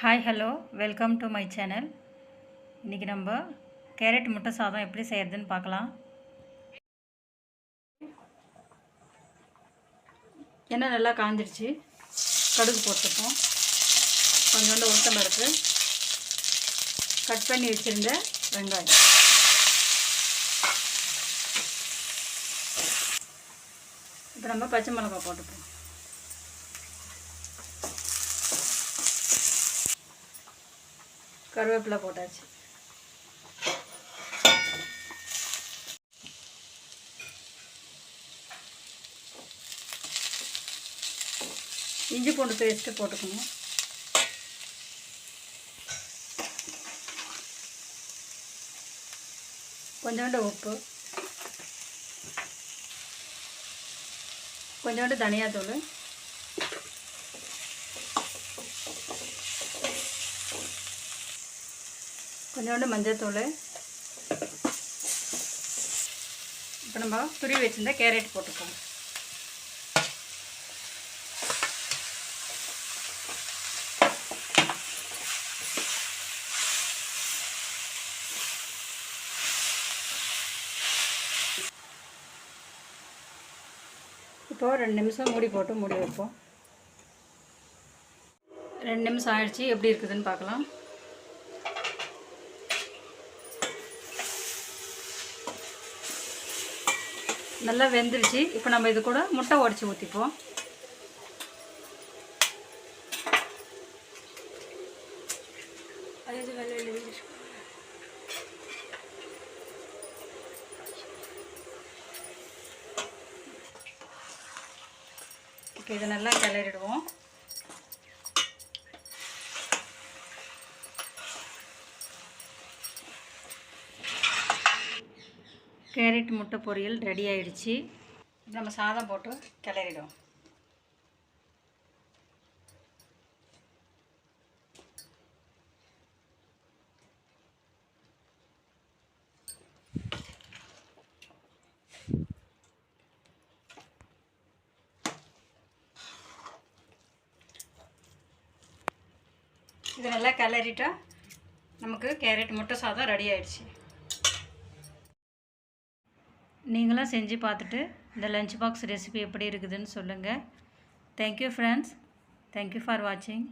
Hi hello welcome to my channel இன்றைக்கி நம்ம carrot முட்டை சாதம் எப்படி செய்கிறதுன்னு பார்க்கலாம். எண்ணெய் நல்லா காஞ்சிருச்சு. கடுகு போட்டுப்போம். கொஞ்சோண்டு உளுத்தம் பருப்பு. கட் பண்ணி வச்சுருந்த வெங்காயம். இப்போ நம்ம பச்சை மிளகாய் போட்டுப்போம். கருவேப்பிலை போட்டாச்சு. இஞ்சி பூண்டு பேஸ்ட்டு போட்டுக்கணும். கொஞ்சோண்டு உப்பு. கொஞ்சோண்டு தனியாத்தூள். கொஞ்சோண்டு மஞ்சள்தூள் இப்போ நம்ம துருவி வச்சுருந்தா கேரட் போட்டுப்போம் இப்போ ரெண்டு நிமிஷம் மூடி போட்டு மூடி வைப்போம். ரெண்டு நிமிஷம் ஆயிடுச்சு எப்படி இருக்குதுன்னு பார்க்கலாம். நல்லா வெந்துருச்சு. இப்போ நம்ம இது கூட முட்டை உடச்சி ஊற்றிப்போம் ஓகே இதை நல்லா கிளறிடுவோம். கேரட் முட்டை பொரியல் ரெடி ஆயிடுச்சு. நம்ம சாதம் போட்டு கிளறிடும் இது நல்லா கிளறிட்டா நமக்கு கேரட் முட்டை சாதம் ரெடி ஆயிடுச்சு. நீங்களும் செஞ்சு பார்த்துட்டு இந்த லஞ்ச் பாக்ஸ் ரெசிபி எப்படி இருக்குதுன்னு சொல்லுங்கள் தேங்க்யூ ஃப்ரெண்ட்ஸ் தேங்க்யூ ஃபார் வாட்சிங்